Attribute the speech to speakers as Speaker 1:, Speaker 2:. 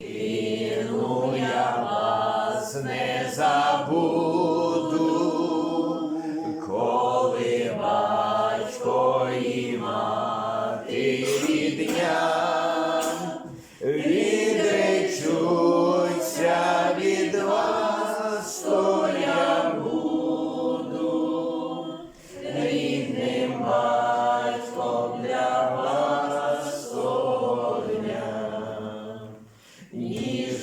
Speaker 1: Кину я вас не забуду, коли батько і мати